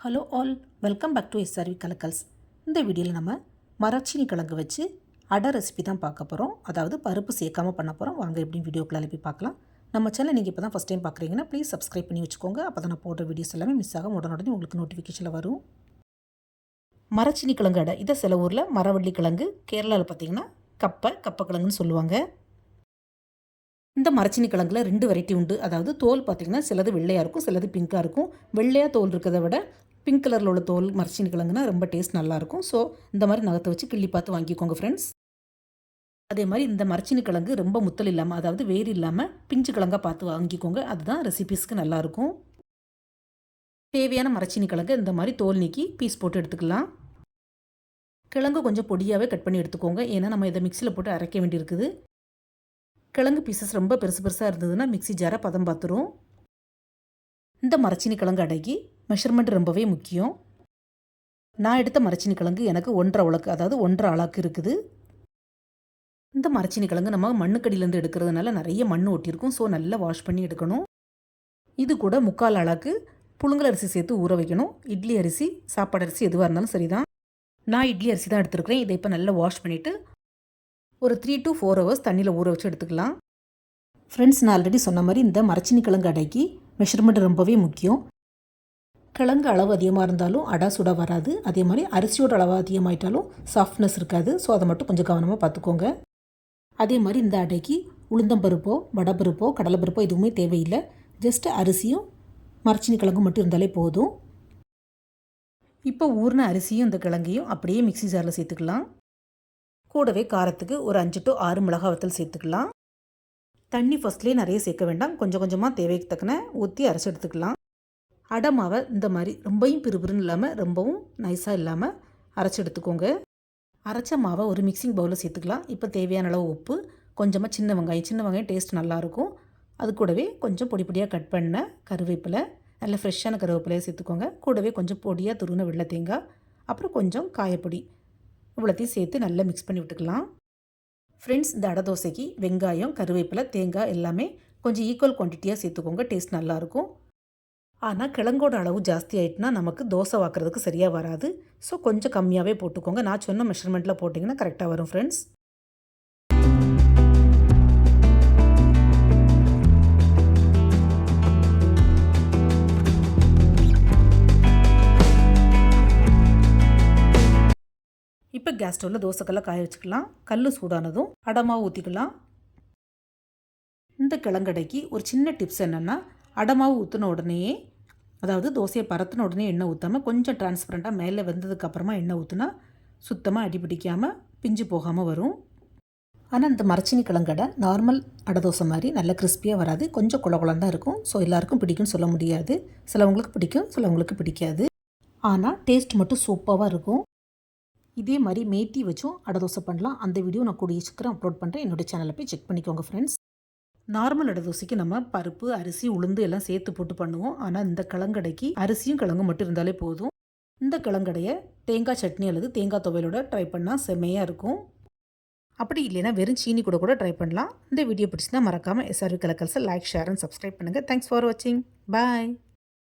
Hello all welcome back to SRV Kalakkals இந்த வீடியோவில் நம்ம மரச்சீனி கிழங்கு வச்சு அடை ரெசிபி தான் பார்க்க போகிறோம் அதாவது பருப்பு சேர்க்காம பண்ண போகிறோம் வாங்க எப்படின்னு வீடியோக்குள்ளே போய் பார்க்கலாம். நம்ம சேனல் நீங்கள் இப்போ தான் ஃபஸ்ட் டைம் பார்க்குறீங்கன்னா ப்ளீஸ் சப்ஸ்கிரைப் பண்ணி வச்சுக்கோங்க. அப்போ தான் நான் போடுற வீடியோஸ் எல்லாமே மிஸ் ஆகும். உடனே உங்களுக்கு நோட்டிஃபிகேஷனில் வரும். மரச்சீனி கிழங்கு அடை இதை சில ஊரில் மரவள்ளி கிழங்கு கேரளாவில் பார்த்தீங்கன்னா கப்பை கப்பக்கிழங்குன்னு சொல்லுவாங்க. இந்த மரச்சினி கிழங்குல ரெண்டு வெரைட்டி உண்டு. அதாவது தோல் பார்த்திங்கன்னா சிலது வெள்ளையாக இருக்கும் சிலது பிங்க்காக இருக்கும். வெள்ளையாக தோல் இருக்கிறத விட பிங்க் கலரில் உள்ள தோல் மரச்சினி கிழங்குனா ரொம்ப டேஸ்ட் நல்லாயிருக்கும் ஸோ இந்த மாதிரி நகத்தை வச்சு கிள்ளி பார்த்து வாங்கிக்கோங்க ஃப்ரெண்ட்ஸ் அதே மாதிரி இந்த மரச்சினி கிழங்கு ரொம்ப முத்தல் இல்லாமல் அதாவது வேர் இல்லாமல் பிஞ்சு கிழங்காக பார்த்து வாங்கிக்கோங்க. அதுதான் ரெசிபீஸ்க்கு நல்லாயிருக்கும் தேவையான மரச்சினி கிழங்கு இந்த மாதிரி தோல் நீக்கி பீஸ் போட்டு எடுத்துக்கலாம். கிழங்கு கொஞ்சம் பொடியாகவே கட் பண்ணி எடுத்துக்கோங்க. ஏன்னா நம்ம இதை மிக்சியில் போட்டு அரைக்க வேண்டியிருக்குது. கிழங்கு பீசஸ் ரொம்ப பெருசு பெருசாக இருந்ததுன்னா மிக்சி ஜாரை பதம் பார்த்துரும் இந்த மரச்சினி கிழங்கு அடக்கி மெஷர்மெண்ட் ரொம்பவே முக்கியம். நான் எடுத்த மரச்சினி கிழங்கு எனக்கு ஒன்றரை உலக்கு அதாவது ஒன்றரை அளவுக்கு இருக்குது. இந்த மரச்சினி கிழங்கு நம்ம மண்ணுக்கடியிலேருந்து எடுக்கிறதுனால நிறைய மண் ஒட்டியிருக்கும் ஸோ நல்லா வாஷ் பண்ணி எடுக்கணும். இது கூட முக்கால் அளவுக்கு புழுங்கல் அரிசி சேர்த்து ஊற வைக்கணும். இட்லி அரிசி சாப்பாடு அரிசி எதுவாக இருந்தாலும் சரிதான். நான் இட்லி அரிசி தான் எடுத்துருக்கிறேன். இதை இப்போ நல்லா வாஷ் பண்ணிவிட்டு ஒரு த்ரீ டு ஃபோர் ஹவர்ஸ் தண்ணியில் ஊற வச்சு எடுத்துக்கலாம். ஃப்ரெண்ட்ஸ் நான் ஆல்ரெடி சொன்ன மாதிரி இந்த மரச்சினி கிழங்கு அடைக்கு மெஷர்மெண்ட் ரொம்பவே முக்கியம். கிழங்கு அளவு அதிகமாக இருந்தாலும் அடா சுட வராது. அதே மாதிரி அரிசியோட அளவு அதிகமாயிட்டாலும் சாஃப்ட்னஸ் இருக்காது. ஸோ அதை மட்டும் கொஞ்சம் கவனமாக பார்த்துக்கோங்க. அதே மாதிரி இந்த அடைக்கு உளுந்தம்பருப்போ வடப்பருப்போ கடலைப்பருப்போ எதுவுமே தேவையில்லை. ஜஸ்ட் அரிசியும் மரச்சினி கிழங்கும் மட்டும் இருந்தாலே போதும். இப்போ ஊர்ன அரிசியும் இந்த கிழங்கையும் அப்படியே மிக்சி ஜாரில் சேர்த்துக்கலாம். கூடவே காரத்துக்கு ஒரு அஞ்சு டு ஆறு மிளகா வத்தல் சேர்த்துக்கலாம். தண்ணி ஃபஸ்ட்லேயே நிறைய சேர்க்க வேண்டாம். கொஞ்சம் கொஞ்சமாக தேவைக்கு தக்கன ஊற்றி அரைச்சி எடுத்துக்கலாம். அடை மாவை இந்த மாதிரி ரொம்பவும் பிறுபிறுன்னு இல்லாமல் ரொம்பவும் நைஸாக இல்லாமல் அரைச்சி எடுத்துக்கோங்க. அரைச்ச மாவை ஒரு மிக்சிங் பவுலில் சேர்த்துக்கலாம். இப்போ தேவையான அளவு உப்பு கொஞ்சமாக சின்ன வெங்காயம். சின்ன வெங்காயம் டேஸ்ட் நல்லாயிருக்கும் அது கூடவே கொஞ்சம் பொடி பொடியாக கட் பண்ண கருவேப்பிலை நல்ல ஃப்ரெஷ்ஷான கருவேப்பிலையை சேர்த்துக்கோங்க. கூடவே கொஞ்சம் பொடியாக துருவின வெள்ளை தேங்காய் அப்புறம் கொஞ்சம் காயப்பொடி. இவ்வளோத்தையும் சேர்த்து நல்லா மிக்ஸ் பண்ணி விட்டுக்கலாம். ஃப்ரெண்ட்ஸ் இந்த அடை தோசைக்கு வெங்காயம் கருவேப்பிலை தேங்காய் எல்லாமே கொஞ்சம் ஈக்குவல் குவான்டிட்டியாக சேர்த்துக்கோங்க. டேஸ்ட் நல்லாயிருக்கும். ஆனால் கிழங்கோட அளவு ஜாஸ்தி ஆகிட்டுனா நமக்கு தோசை வாக்குறதுக்கு சரியாக வராது. ஸோ கொஞ்சம் கம்மியாகவே போட்டுக்கோங்க. நான் சொன்ன மெஷர்மெண்ட்டில் போட்டிங்கன்னா கரெக்டாக வரும் ஃப்ரெண்ட்ஸ் இப்போ கேஸ் ஸ்டவ்வில் தோசைக்கெல்லாம் காய வச்சுக்கலாம். கல் சூடானதும் அடமாவு ஊற்றிக்கலாம் இந்த கிழங்கடைக்கு ஒரு சின்ன டிப்ஸ் என்னென்னா அடமாவு ஊற்றின உடனேயே அதாவது தோசையை பரத்தின உடனே எண்ணெய் ஊற்றாமல் கொஞ்சம் டிரான்ஸ்பரண்ட்டாக மேலே வெந்ததுக்கப்புறமா எண்ணெய் ஊற்றினா சுத்தமாக அடி பிடிக்காமல் பிஞ்சு போகாமல் வரும். ஆனால் இந்த மரச்சினி கிழங்கடை நார்மல் அடை தோசை மாதிரி நல்ல கிறிஸ்பியாக வராது. கொஞ்சம் குள தான் இருக்கும். ஸோ எல்லாருக்கும் பிடிக்கும்னு சொல்ல முடியாது. சிலவங்களுக்கு பிடிக்கும் சிலவங்களுக்கு பிடிக்காது. ஆனால் டேஸ்ட் மட்டும் சூப்பராக இருக்கும். இதே மாதிரி மேத்தி வச்சும் அடை தோசை பண்ணலாம். அந்த வீடியோ நான் கூடிய சீக்கிரம் அப்லோட் பண்ணுறேன் என்னுடைய சேனலில் போய் செக் பண்ணிக்கோங்க ஃப்ரெண்ட்ஸ் நார்மல் அடை தோசைக்கு நம்ம பருப்பு அரிசி உளுந்து எல்லாம் சேர்த்து போட்டு பண்ணுவோம். ஆனால் இந்த கிழங்கடைக்கு அரிசியும் கிழங்கும் மட்டும் இருந்தாலே போதும். இந்த கிழங்கடையை தேங்காய் சட்னி அல்லது தேங்காய் துவையலோட ட்ரை பண்ணால் செம்மையாக இருக்கும். அப்படி இல்லைன்னா வெறும் சீனி கூட கூட ட்ரை பண்ணலாம். இந்த வீடியோ பிடிச்சினா மறக்காமல் எஸ்ஆர்வி கலக்கல்ஸை லைக் ஷேர் அண்ட் சப்ஸ்கிரைப் பண்ணுங்கள் தேங்க்ஸ் ஃபார் வாட்சிங் பாய்